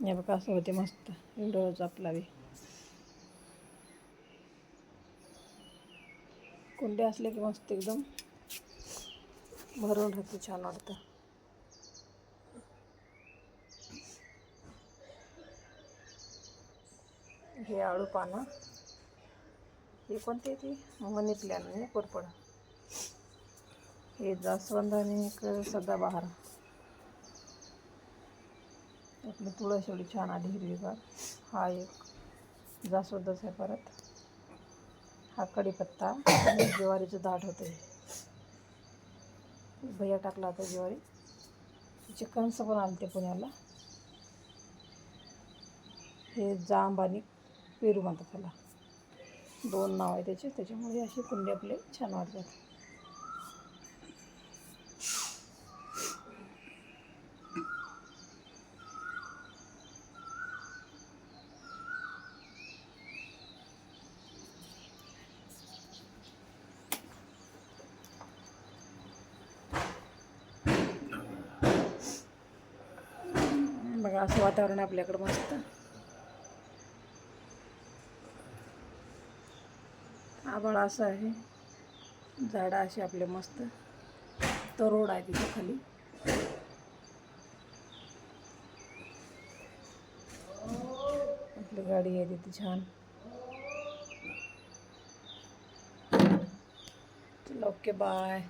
हे बघा असं होते मस्त. डोळं आपला बी कुंडे असले की मस्त एकदम भरून राहते छान वाटतं. हे आळू पानं. हे कोणते ती? मनी प्लॅन आणि म्हणजे कोरपड हे जास्वंद आणि एक सदाबहार. आपली तुळस एवढी छान आली हिरवीगार. हा एक जास्वंदच आहे परत. हा कढीपत्ता आणि ज्वारीचं दाट होतं भैया टाकला होता ज्वारी. तिचे कंस पण आले ते पुण्याला. हे जांब आणि पेरू म्हणतात त्याला. दोन नाव आहे त्याचे. त्याच्यामुळे असे कुंडे आपले छान वाटतात. बघा असं वातावरण आहे आपल्याकडं मस्त. आभाळ असं आहे. झाडं असे आपले मस्त. तरोड आहे तिथे खाली. आपली गाडी आहे तिथे छान. चला ओके बाय.